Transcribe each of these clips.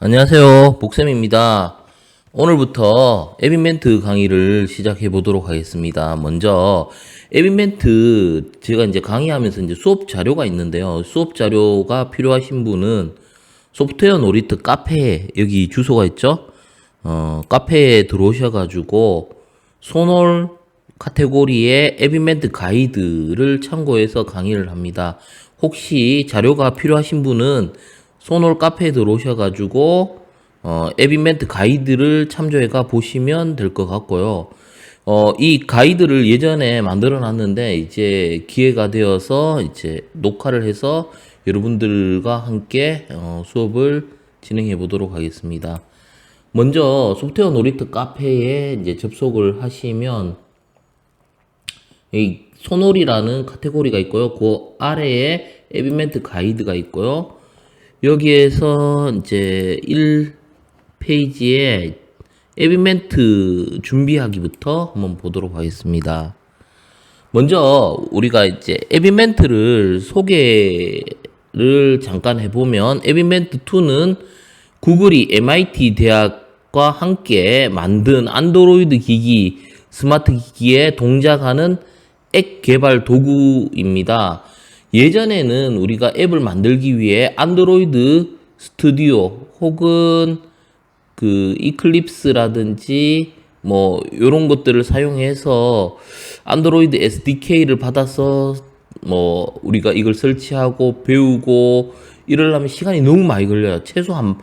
안녕하세요. 복쌤입니다. 오늘부터 에비멘트 강의를 시작해 보도록 하겠습니다. 먼저 에비멘트 제가 이제 강의하면서 이제 수업 자료가 있는데요. 수업 자료가 필요하신 분은 소프트웨어 놀이터 카페 여기 주소가 있죠. 어, 카페에 들어오셔 가지고 소놀 카테고리의 에비멘트 가이드를 참고해서 강의를 합니다. 혹시 자료가 필요하신 분은 소놀 카페에 들어오셔가지고 어, 에비멘트 가이드를 참조해가 보시면 될 것 같고요. 어, 이 가이드를 예전에 만들어 놨는데 이제 기회가 되어서 이제 녹화를 해서 여러분들과 함께 어, 수업을 진행해 보도록 하겠습니다. 먼저 소프트웨어 놀이터 카페에 이제 접속을 하시면 이 소놀이라는 카테고리가 있고요. 그 아래에 에비멘트 가이드가 있고요. 여기에서 이제 1페이지에 에비멘트 준비하기부터 한번 보도록 하겠습니다. 먼저 우리가 이제 에비멘트를 소개를 잠깐 해보면 에비멘트 2는 구글이 MIT 대학과 함께 만든 안드로이드 기기, 스마트 기기에 동작하는 앱 개발 도구입니다. 예전에는 우리가 앱을 만들기 위해 안드로이드 스튜디오 혹은 그 이클립스라든지 뭐 요런 것들을 사용해서 안드로이드 SDK를 받아서 뭐 우리가 이걸 설치하고 배우고 이러려면 시간이 너무 많이 걸려요. 최소 한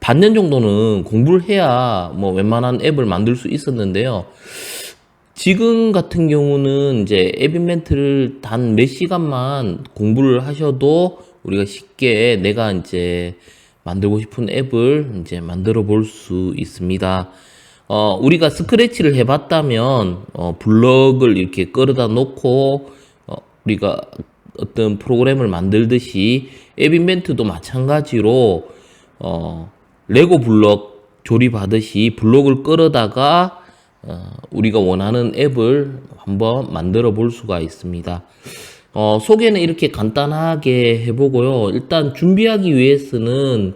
반년 정도는 공부를 해야 뭐 웬만한 앱을 만들 수 있었는데요. 지금 같은 경우는 이제 에비멘트를 단 몇 시간만 공부를 하셔도 우리가 쉽게 내가 이제 만들고 싶은 앱을 이제 만들어 볼 수 있습니다. 어, 우리가 스크래치를 해봤다면, 어, 블럭을 이렇게 끌어다 놓고, 어, 우리가 어떤 프로그램을 만들듯이 앱인벤트도 마찬가지로, 어, 레고 블럭 조립하듯이 블록을 끌어다가 어, 우리가 원하는 앱을 한번 만들어 볼 수가 있습니다. 어, 소개는 이렇게 간단하게 해보고요. 일단 준비하기 위해서는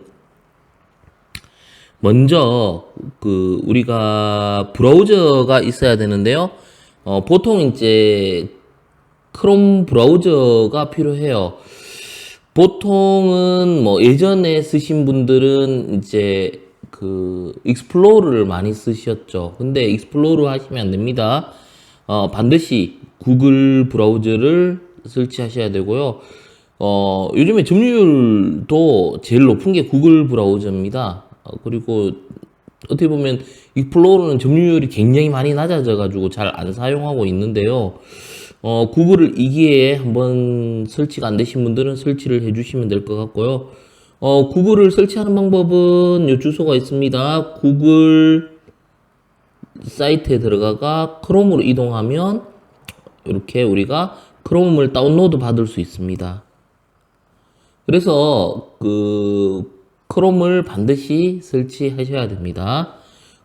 먼저 그 우리가 브라우저가 있어야 되는데요. 어, 보통 이제 크롬 브라우저가 필요해요. 보통은 뭐 예전에 쓰신 분들은 이제 그 익스플로러를 많이 쓰셨죠. 근데 익스플로러 하시면 안 됩니다. 어, 반드시 구글 브라우저를 설치하셔야 되고요. 어, 요즘에 점유율도 제일 높은 게 구글 브라우저입니다. 어, 그리고 어떻게 보면 익스플로러는 점유율이 굉장히 많이 낮아져 가지고 잘 안 사용하고 있는데요. 어, 구글을 이 기회에 한번 설치가 안 되신 분들은 설치를 해 주시면 될 것 같고요. 어, 구글을 설치하는 방법은 요 주소가 있습니다. 구글 사이트에 들어가가 크롬으로 이동하면 이렇게 우리가 크롬을 다운로드 받을 수 있습니다. 그래서 그 크롬을 반드시 설치하셔야 됩니다.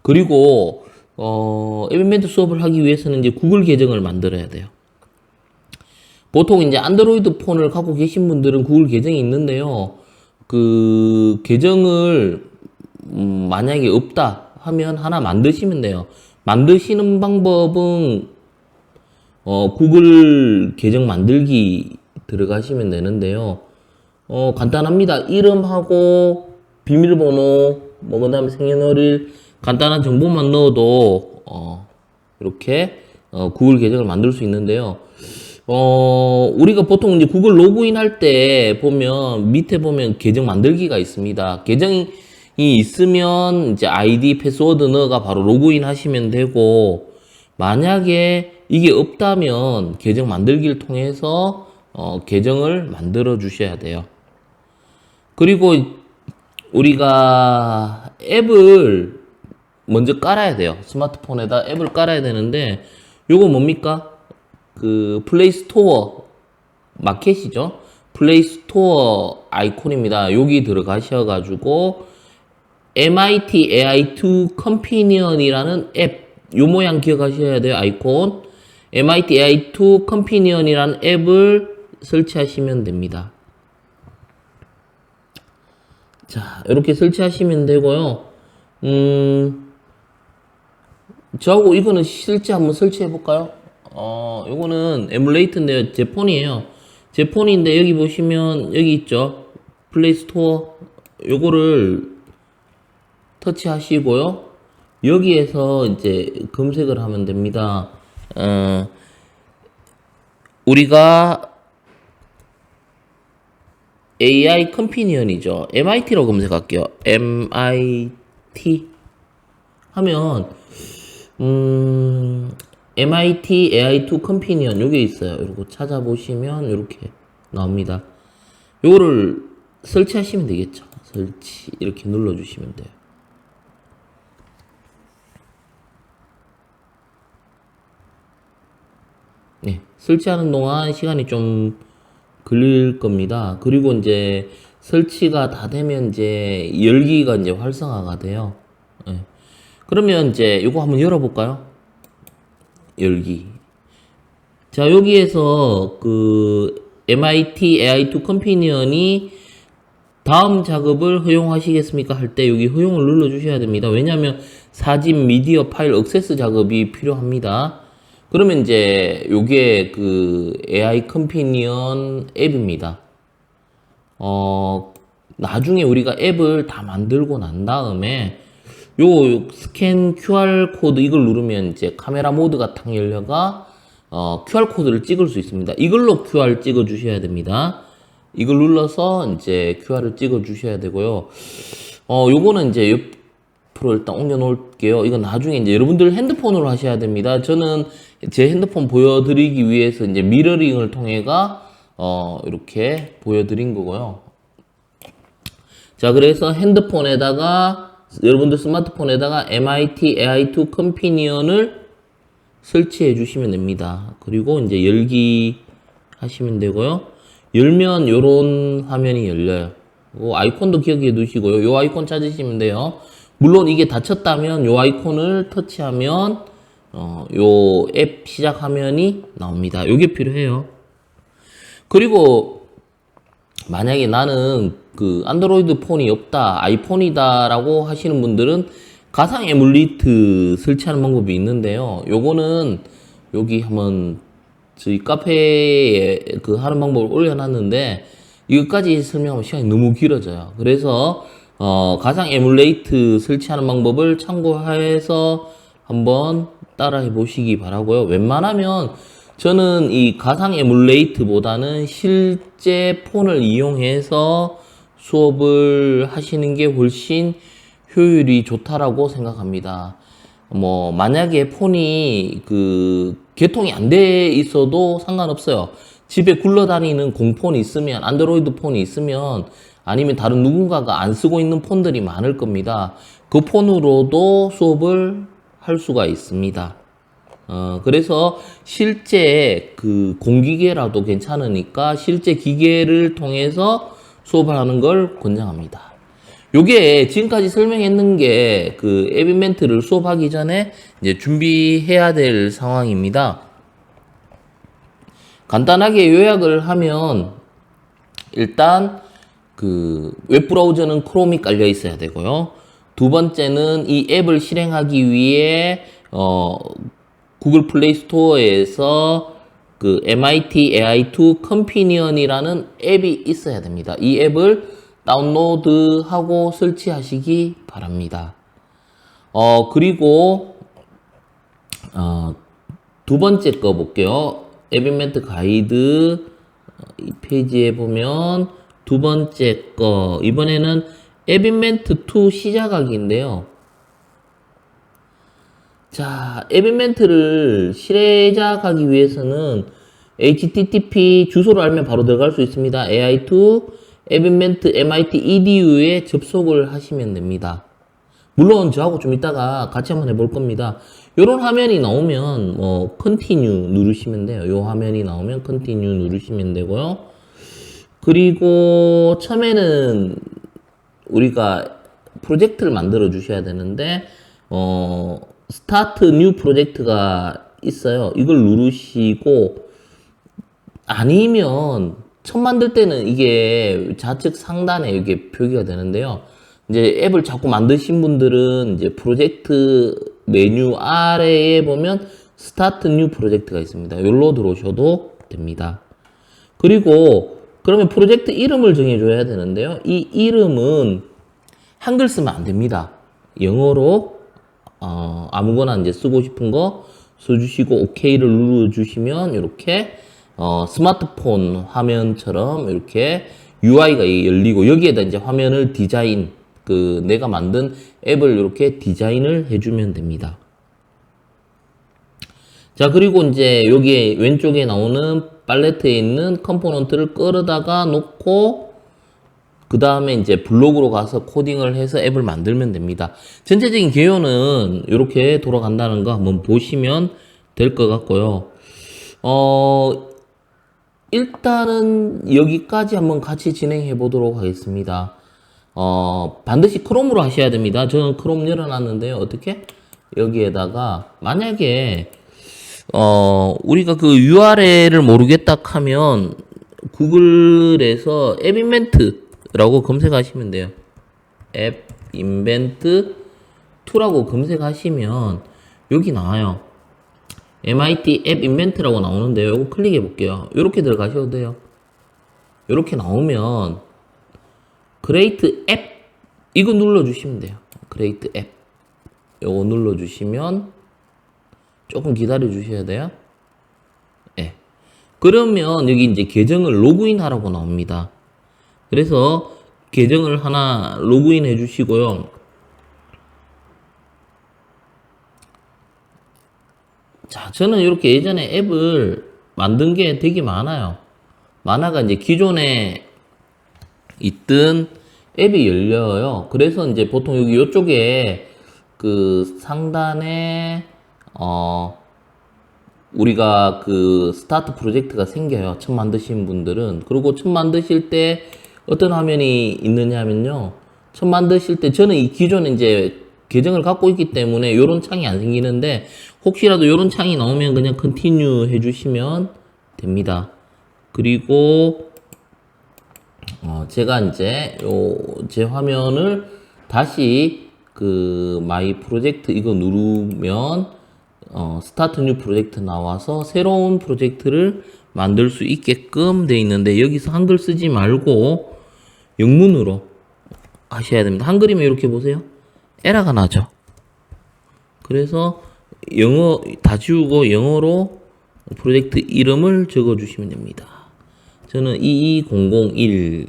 그리고 어, 에비멘트 수업을 하기 위해서는 이제 구글 계정을 만들어야 돼요. 보통 이제 안드로이드 폰을 갖고 계신 분들은 구글 계정이 있는데요. 그 계정을 음, 만약에 없다 하면 하나 만드시면 돼요. 만드시는 방법은 어, 구글 계정 만들기 들어가시면 되는데요. 어, 간단합니다. 이름하고 비밀번호, 뭐, 그 다음에 생년월일, 간단한 정보만 넣어도, 어, 이렇게, 어, 구글 계정을 만들 수 있는데요. 어, 우리가 보통 이제 구글 로그인 할 때 보면, 밑에 보면 계정 만들기가 있습니다. 계정이 있으면 이제 아이디, 패스워드 넣어가 바로 로그인 하시면 되고, 만약에 이게 없다면 계정 만들기를 통해서 어, 계정을 만들어 주셔야 돼요. 그리고 우리가 앱을 먼저 깔아야 돼요. 스마트폰에다 앱을 깔아야 되는데 요거 뭡니까? 그 플레이 스토어 마켓이죠. 플레이 스토어 아이콘입니다. 여기 들어가셔 가지고 MIT AI2 컴피니언이라는 앱 요 모양 기억하셔야 돼요. 아이콘 MIT AI2 컴피니언이라는 앱을 설치하시면 됩니다. 자, 이렇게 설치하시면 되고요. 음, 저하고 이거는 실제 한번 설치해 볼까요? 어, 요거는 에뮬레이터인데요. 제 폰이에요. 제 폰인데 여기 보시면 여기 있죠. 플레이 스토어. 요거를 터치하시고요. 여기에서 이제 검색을 하면 됩니다. 어, 우리가 AI 컴피니언이죠. MIT로 검색할게요. MIT 하면 음, MIT AI2 컴피니언 요게 있어요. 이거 찾아보시면 이렇게 나옵니다. 요거를 설치하시면 되겠죠. 설치 이렇게 눌러주시면 돼요. 네, 설치하는 동안 시간이 좀 걸릴 겁니다. 그리고 이제 설치가 다 되면 이제 열기가 이제 활성화가 돼요. 예. 그러면 이제 이거 한번 열어볼까요? 열기. 자, 여기에서 그 MIT AI2 컴피니언이 다음 작업을 허용하시겠습니까? 할 때 여기 허용을 눌러 주셔야 됩니다. 왜냐하면 사진 미디어 파일 액세스 작업이 필요합니다. 그러면 이제 요게 그 AI 컴피니언 앱입니다. 어, 나중에 우리가 앱을 다 만들고 난 다음에 요 스캔 QR 코드 이걸 누르면 이제 카메라 모드가 탁 열려가 어, QR 코드를 찍을 수 있습니다. 이걸로 QR 찍어 주셔야 됩니다. 이걸 눌러서 이제 QR을 찍어 주셔야 되고요. 어, 요거는 이제 옆으로 일단 옮겨 놓을게요. 이건 나중에 이제 여러분들 핸드폰으로 하셔야 됩니다. 저는 제 핸드폰 보여드리기 위해서 이제 미러링을 통해가 어, 이렇게 보여드린 거고요. 자, 그래서 핸드폰에다가 여러분들 스마트폰에다가 MIT AI2 컴피니언을 설치해 주시면 됩니다. 그리고 이제 열기 하시면 되고요. 열면 요런 화면이 열려요. 그 아이콘도 기억해 두시고요. 요 아이콘 찾으시면 돼요. 물론 이게 닫혔다면 요 아이콘을 터치하면 어, 요 앱 시작 화면이 나옵니다. 요게 필요해요. 그리고 만약에 나는 그 안드로이드 폰이 없다, 아이폰이다라고 하시는 분들은 가상 에뮬리트 설치하는 방법이 있는데요. 요거는 여기 한번 저희 카페에 그 하는 방법을 올려놨는데 이것까지 설명하면 시간이 너무 길어져요. 그래서 어, 가상 에뮬레이트 설치하는 방법을 참고해서 한번 따라해 보시기 바라고요. 웬만하면 저는 이 가상 에뮬레이트보다는 실제 폰을 이용해서 수업을 하시는 게 훨씬 효율이 좋다라고 생각합니다. 뭐 만약에 폰이 그 개통이 안 돼 있어도 상관없어요. 집에 굴러다니는 공폰이 있으면 안드로이드 폰이 있으면 아니면 다른 누군가가 안 쓰고 있는 폰들이 많을 겁니다. 그 폰으로도 수업을 할 수가 있습니다. 어, 그래서 실제 그 공기계라도 괜찮으니까 실제 기계를 통해서 수업을 하는 걸 권장합니다. 요게 지금까지 설명했는 게 그 에비멘트를 수업하기 전에 이제 준비해야 될 상황입니다. 간단하게 요약을 하면 일단 그 웹브라우저는 크롬이 깔려 있어야 되고요. 두 번째는 이 앱을 실행하기 위해 어 구글 플레이 스토어에서 그 MIT AI2 컴피니언이라는 앱이 있어야 됩니다. 이 앱을 다운로드하고 설치하시기 바랍니다. 어, 그리고, 어, 두 번째 거 볼게요. 앱인멘트 가이드 어, 이 페이지에 보면 두 번째 거 이번에는 앱인멘트 2 시작하기인데요. 자, 앱인멘트를 시작하기 위해서는 HTTP 주소를 알면 바로 들어갈 수 있습니다. AI2 앱인멘트 MIT EDU에 접속을 하시면 됩니다. 물론 저하고 좀 이따가 같이 한번 해볼 겁니다. 이런 화면이 나오면 뭐 컨티뉴 누르시면 돼요. 이 화면이 나오면 컨티뉴 누르시면 되고요. 그리고 처음에는 우리가 프로젝트를 만들어 주셔야 되는데 어 스타트 뉴 프로젝트가 있어요. 이걸 누르시고 아니면 처음 만들 때는 이게 좌측 상단에 이게 표기가 되는데요. 이제 앱을 자꾸 만드신 분들은 이제 프로젝트 메뉴 아래에 보면 스타트 뉴 프로젝트가 있습니다. 여기로 들어오셔도 됩니다. 그리고 그러면 프로젝트 이름을 정해줘야 되는데요. 이 이름은 한글 쓰면 안 됩니다. 영어로 어, 아무거나 이제 쓰고 싶은 거 써주시고 OK를 눌러주시면 이렇게 어, 스마트폰 화면처럼 이렇게 UI가 열리고 여기에다 이제 화면을 디자인 그 내가 만든 앱을 이렇게 디자인을 해주면 됩니다. 자 그리고 이제 여기에 왼쪽에 나오는 팔레트에 있는 컴포넌트를 끌어다가 놓고 그 다음에 이제 블록으로 가서 코딩을 해서 앱을 만들면 됩니다. 전체적인 개요는 이렇게 돌아간다는 거 한번 보시면 될 것 같고요. 어, 일단은 여기까지 한번 같이 진행해 보도록 하겠습니다. 어, 반드시 크롬으로 하셔야 됩니다. 저는 크롬 열어놨는데요. 어떻게? 여기에다가 만약에 어, 우리가 그 URL을 모르겠다 하면 구글에서 앱 인벤트 라고 검색하시면 돼요. 앱 인벤트 2라고 검색하시면 여기 나와요. MIT 앱 인벤트라고 나오는데요. 이거 클릭해 볼게요. 이렇게 들어가셔도 돼요. 이렇게 나오면 크레이트 앱 이거 눌러 주시면 돼요. 크레이트 앱 요거 눌러 주시면 조금 기다려 주셔야 돼요. 예. 그러면 여기 이제 계정을 로그인 하라고 나옵니다. 그래서 계정을 하나 로그인 해 주시고요. 자, 저는 이렇게 예전에 앱을 만든 게 되게 많아요. 많아가 이제 기존에 있던 앱이 열려요. 그래서 이제 보통 여기 이쪽에 그 상단에 어 우리가 그 스타트 프로젝트가 생겨요. 처음 만드신 분들은. 그리고 처음 만드실 때 어떤 화면이 있느냐면요. 처음 만드실 때 저는 이 기존에 이제 계정을 갖고 있기 때문에 이런 창이 안 생기는데 혹시라도 이런 창이 나오면 그냥 컨티뉴 해주시면 됩니다. 그리고 어 제가 이제 요 제 화면을 다시 그 마이 프로젝트 이거 누르면 어, 스타트 뉴 프로젝트 나와서 새로운 프로젝트를 만들 수 있게끔 돼 있는데 여기서 한글 쓰지 말고 영문으로 하셔야 됩니다. 한글이면 이렇게 보세요. 에러가 나죠. 그래서 영어 다 지우고 영어로 프로젝트 이름을 적어 주시면 됩니다. 저는 22001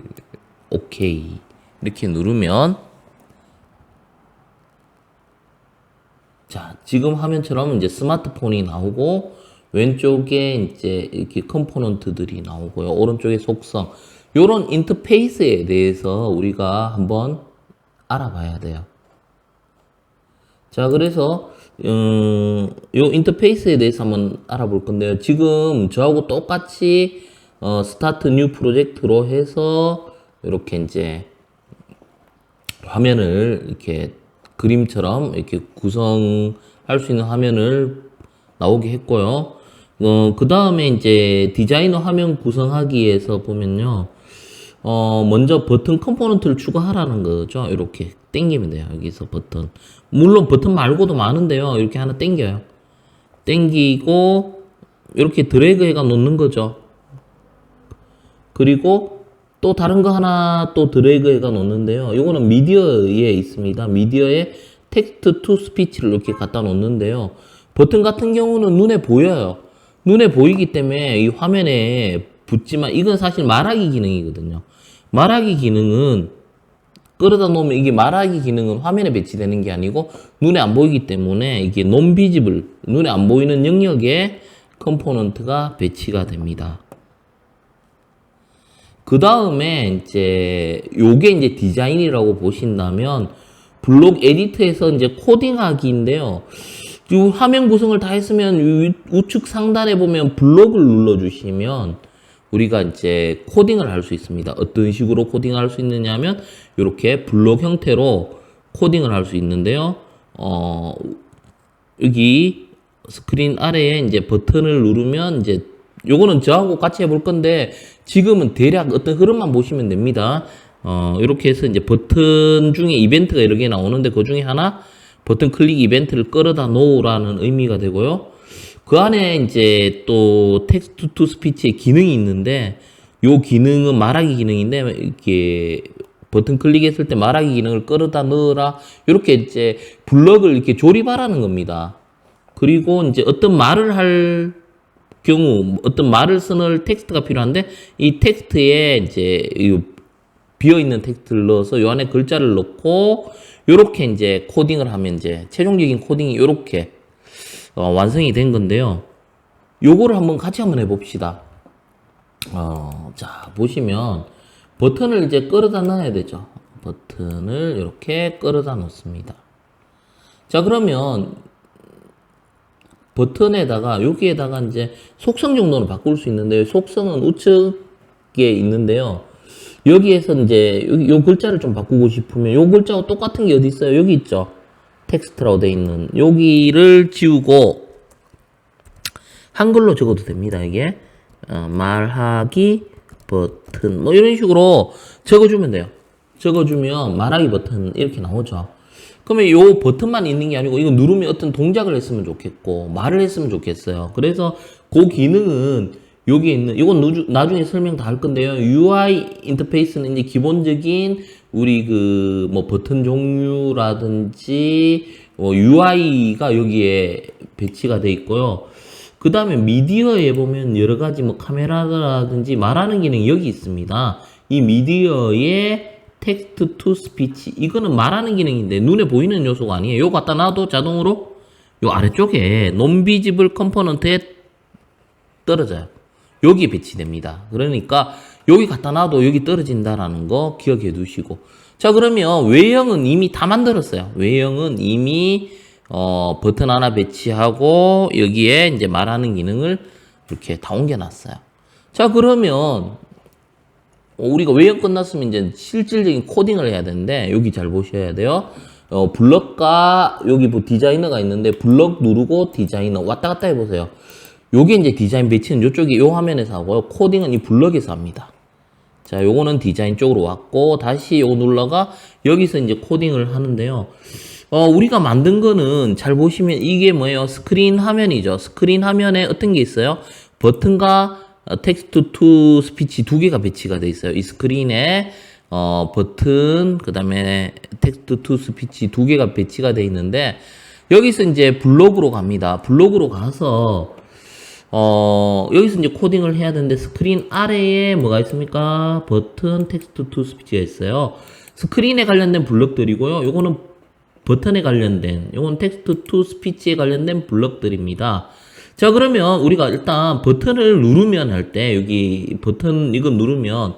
오케이 이렇게 누르면 자, 지금 화면처럼 이제 스마트폰이 나오고 왼쪽에 이제 이렇게 컴포넌트들이 나오고요. 오른쪽에 속성. 요런 인터페이스에 대해서 우리가 한번 알아봐야 돼요. 자, 그래서 음, 요 인터페이스에 대해서 한번 알아볼 건데요. 지금 저하고 똑같이 어, 스타트 뉴 프로젝트로 해서 이렇게 이제 화면을 이렇게 그림처럼 이렇게 구성할 수 있는 화면을 나오게 했고요. 어, 그 다음에 이제 디자이너 화면 구성하기에서 보면요. 어, 먼저 버튼 컴포넌트를 추가하라는 거죠. 이렇게 땡기면 돼요. 여기서 버튼. 물론 버튼 말고도 많은데요. 이렇게 하나 땡겨요. 땡기고, 이렇게 드래그 해가 놓는 거죠. 그리고 또 다른 거 하나 또 드래그 해가 놓는데요. 이거는 미디어에 있습니다. 미디어에 텍스트 투 스피치를 이렇게 갖다 놓는데요. 버튼 같은 경우는 눈에 보여요. 눈에 보이기 때문에 이 화면에 붙지만 이건 사실 말하기 기능이거든요. 말하기 기능은 끌어다 놓으면 이게 말하기 기능은 화면에 배치되는 게 아니고 눈에 안 보이기 때문에 이게 논비지블 눈에 안 보이는 영역에 컴포넌트가 배치가 됩니다. 그 다음에 이제 요게 이제 디자인이라고 보신다면 블록 에디트에서 이제 코딩하기인데요. 이 화면 구성을 다 했으면 이 우측 상단에 보면 블록을 눌러주시면 우리가 이제 코딩을 할 수 있습니다. 어떤 식으로 코딩을 할 수 있느냐면 이렇게 블록 형태로 코딩을 할 수 있는데요. 어, 여기 스크린 아래에 이제 버튼을 누르면 이제 요거는 저하고 같이 해볼 건데 지금은 대략 어떤 흐름만 보시면 됩니다. 어, 이렇게 해서 이제 버튼 중에 이벤트가 개 나오는데 그 중에 하나 버튼 클릭 이벤트를 끌어다 놓으라는 의미가 되고요. 그 안에 이제 또 텍스트 투 스피치의 기능이 있는데 요 기능은 말하기 기능인데 이렇게 버튼 클릭했을 때 말하기 기능을 끌어다 넣어라 이렇게 이제 블럭을 이렇게 조립하라는 겁니다. 그리고 이제 어떤 말을 할 경우 어떤 말을 쓰는 텍스트가 필요한데 이 텍스트에 이제 이 비어 있는 텍스트를 넣어서 요 안에 글자를 넣고 요렇게 이제 코딩을 하면 이제 최종적인 코딩이 요렇게 어, 완성이 된 건데요. 요거를 한번 같이 한번 해봅시다. 어, 자 보시면 버튼을 이제 끌어다 넣어야 되죠. 버튼을 이렇게 끌어다 놓습니다. 자 그러면 버튼에다가 여기에다가 이제 속성 정도는 바꿀 수 있는데 속성은 우측에 있는데요. 여기에서 이제 여기 요 글자를 좀 바꾸고 싶으면 요 글자와 똑같은 게 어디 있어요? 여기 있죠. 텍스트라고 돼 있는 여기를 지우고 한글로 적어도 됩니다. 이게 어, 말하기 버튼 뭐 이런 식으로 적어주면 돼요. 적어주면 말하기 버튼 이렇게 나오죠. 그러면 요 버튼만 있는 게 아니고 이거 누르면 어떤 동작을 했으면 좋겠고 말을 했으면 좋겠어요. 그래서 그 기능은 여기 있는 이건 나중에 설명 다 할 건데요. UI 인터페이스는 이제 기본적인 우리 그 뭐 버튼 종류라든지 뭐 UI가 여기에 배치가 돼 있고요. 그 다음에 미디어에 보면 여러 가지 뭐 카메라라든지 말하는 기능이 여기 있습니다. 이 미디어에 텍스트 투 스피치 이거는 말하는 기능인데 눈에 보이는 요소가 아니에요. 요 갖다 놔도 자동으로 요 아래쪽에 논비지블 컴포넌트에 떨어져요. 여기 배치됩니다. 그러니까 여기 갖다 놔도 여기 떨어진다라는 거 기억해 두시고. 자, 그러면 외형은 이미 다 만들었어요. 외형은 이미 어, 버튼 하나 배치하고 여기에 이제 말하는 기능을 이렇게 다 옮겨 놨어요. 자, 그러면 어, 우리가 외형 끝났으면 이제 실질적인 코딩을 해야 되는데 여기 잘 보셔야 돼요. 어, 블럭과 여기 뭐 디자이너가 있는데 블럭 누르고 디자이너 왔다 갔다 해보세요. 요게 이제 디자인 배치는 요쪽이 요 화면에서 하고요. 코딩은 이 블럭에서 합니다. 자, 요거는 디자인 쪽으로 왔고 다시 요거 눌러가 여기서 이제 코딩을 하는데요. 어, 우리가 만든 거는 잘 보시면 이게 뭐예요? 스크린 화면이죠. 스크린 화면에 어떤 게 있어요? 버튼과 어, 텍스트 투 스피치 두 개가 배치가 돼 있어요. 이 스크린에 어, 버튼, 그 다음에 텍스트 투 스피치 두 개가 배치가 돼 있는데 여기서 이제 블록으로 갑니다. 블록으로 가서 어, 여기서 이제 코딩을 해야 되는데 스크린 아래에 뭐가 있습니까? 버튼, 텍스트 투 스피치가 있어요. 스크린에 관련된 블럭들이고요. 요거는 버튼에 관련된, 요건 텍스트 투 스피치에 관련된 블럭들입니다. 자, 그러면 우리가 일단 버튼을 누르면 할 때, 여기 버튼 이거 누르면,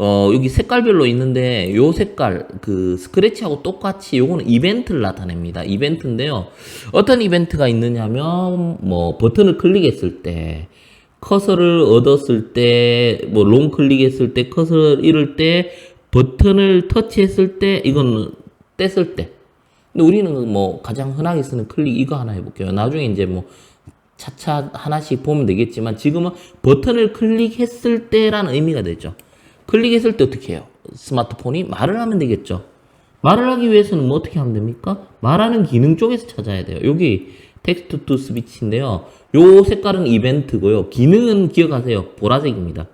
어, 여기 색깔별로 있는데, 요 색깔, 그, 스크래치하고 똑같이 요거는 이벤트를 나타냅니다. 이벤트인데요. 어떤 이벤트가 있느냐면, 뭐, 버튼을 클릭했을 때, 커서를 얻었을 때, 뭐, 롱 클릭했을 때, 커서를 잃을 때, 버튼을 터치했을 때, 이건 뗐을 때. 근데 우리는 뭐, 가장 흔하게 쓰는 클릭 이거 하나 해볼게요. 나중에 이제 뭐, 차차 하나씩 보면 되겠지만, 지금은 버튼을 클릭했을 때라는 의미가 되죠. 클릭했을 때 어떻게 해요? 스마트폰이 말을 하면 되겠죠. 말을 하기 위해서는 뭐 어떻게 하면 됩니까? 말하는 기능 쪽에서 찾아야 돼요. 여기 텍스트 투 스피치인데요. 요 색깔은 이벤트고요. 기능은 기억하세요. 보라색입니다.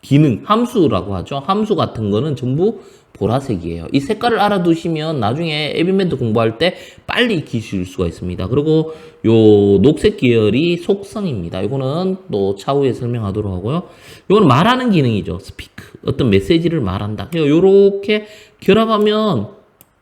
기능, 함수라고 하죠. 함수 같은 거는 전부 보라색이에요. 이 색깔을 알아두시면 나중에 에비멘트 공부할 때 빨리 익히실 수가 있습니다. 그리고 요 녹색 계열이 속성입니다. 이거는 또 차후에 설명하도록 하고요. 이거는 말하는 기능이죠. 스피크. 어떤 메시지를 말한다. 요렇게 결합하면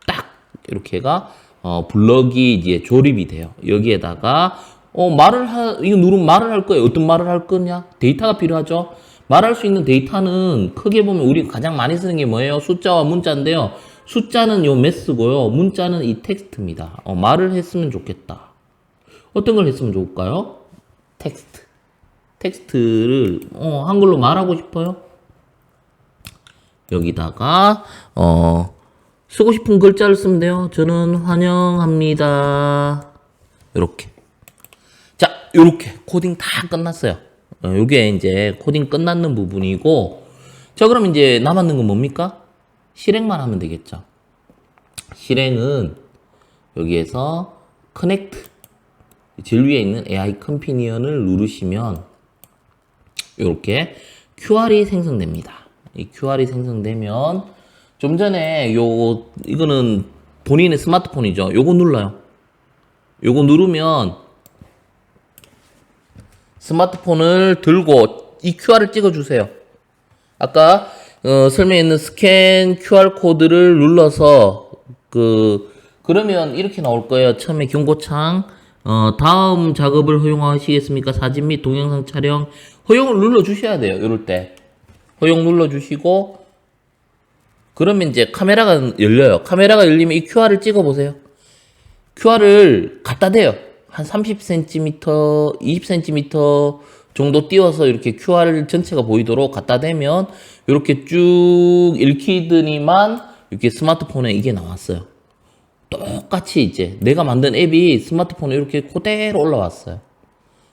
딱 이렇게가 어, 블럭이 이제 조립이 돼요. 여기에다가 어, 말을 하, 이거 누르면 말을 할 거예요. 어떤 말을 할 거냐? 데이터가 필요하죠. 말할 수 있는 데이터는 크게 보면 우리가 가장 많이 쓰는 게 뭐예요? 숫자와 문자인데요. 숫자는 요 매스고요. 문자는 이 텍스트입니다. 어, 말을 했으면 좋겠다. 어떤 걸 했으면 좋을까요? 텍스트. 텍스트를 어, 한글로 말하고 싶어요. 여기다가 어, 쓰고 싶은 글자를 쓰면 돼요. 저는 환영합니다. 이렇게. 자, 요렇게 코딩 다 끝났어요. 어, 요게 이제 코딩 끝났는 부분이고, 자, 그럼 이제 남았는 건 뭡니까? 실행만 하면 되겠죠. 실행은 여기에서 커넥트 제일 위에 있는 AI 컴피니언을 누르시면 이렇게 QR이 생성됩니다. 이 QR이 생성되면 좀 전에 요 이거는 본인의 스마트폰이죠. 요거 눌러요. 요거 누르면 스마트폰을 들고 이 QR을 찍어 주세요. 아까 어, 설명에 있는 스캔 QR 코드를 눌러서 그 그러면 이렇게 나올 거예요. 처음에 경고창 어, 다음 작업을 허용하시겠습니까? 사진 및 동영상 촬영 허용을 눌러 주셔야 돼요. 이럴 때 허용 눌러 주시고 그러면 이제 카메라가 열려요. 카메라가 열리면 이 QR을 찍어 보세요. QR을 갖다 대요. 한 30cm, 20cm 정도 띄워서 이렇게 QR 전체가 보이도록 갖다 대면 이렇게 쭉 읽히더니만 이렇게 스마트폰에 이게 나왔어요. 똑같이 이제 내가 만든 앱이 스마트폰에 이렇게 그대로 올라왔어요.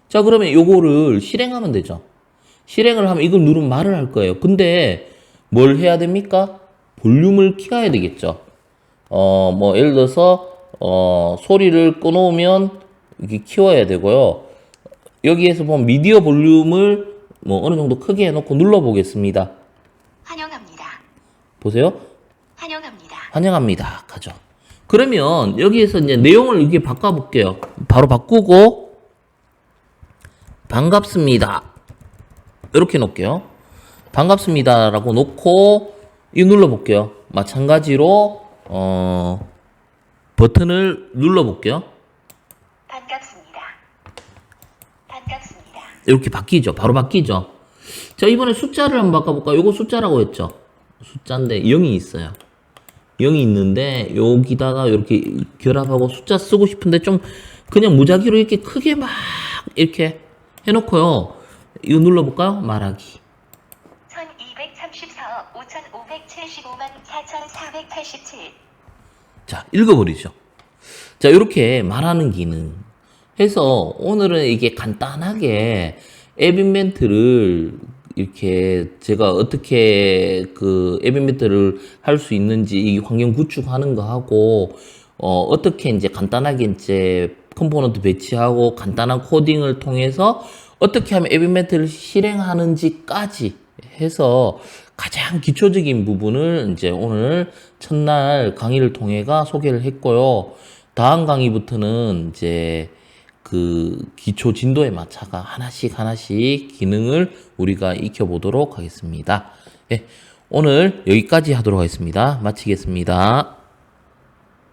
자, 그러면 요거를 실행하면 되죠. 실행을 하면 이걸 누르면 말을 할 거예요. 근데 뭘 해야 됩니까? 볼륨을 키워야 되겠죠. 어, 뭐, 예를 들어서, 어, 소리를 꺼놓으면 이렇게 키워야 되고요. 여기에서 보면 미디어 볼륨을 뭐 어느 정도 크게 해놓고 눌러보겠습니다. 환영합니다. 보세요. 환영합니다. 환영합니다. 가죠. 그러면 여기에서 이제 내용을 이게 바꿔볼게요. 바로 바꾸고 반갑습니다. 이렇게 놓을게요. 반갑습니다라고 놓고 이 눌러볼게요. 마찬가지로 어 버튼을 눌러볼게요. 반갑습니다. 반갑습니다. 이렇게 바뀌죠. 바로 바뀌죠. 자, 이번에 숫자를 한번 바꿔볼까요? 요거 숫자라고 했죠. 숫자인데 0이 있어요. 0이 있는데 여기다가 이렇게 결합하고 숫자 쓰고 싶은데 좀 그냥 무작위로 이렇게 크게 막 이렇게 해놓고요. 이거 눌러볼까요? 말하기. 1234억 5575만 4487. 자, 읽어버리죠. 자, 이렇게 말하는 기능. 해서 오늘은 이게 간단하게 앱 인벤트를 이렇게 제가 어떻게 그 앱 인벤트를 할 수 있는지 이 환경 구축하는 거 하고 어, 어떻게 이제 간단하게 이제 컴포넌트 배치하고 간단한 코딩을 통해서 어떻게 하면 앱 인벤트를 실행하는지까지 해서 가장 기초적인 부분을 이제 오늘 첫날 강의를 통해가 소개를 했고요. 다음 강의부터는 이제 그 기초 진도에 맞춰가 하나씩 하나씩 기능을 우리가 익혀보도록 하겠습니다. 예, 오늘 여기까지 하도록 하겠습니다. 마치겠습니다.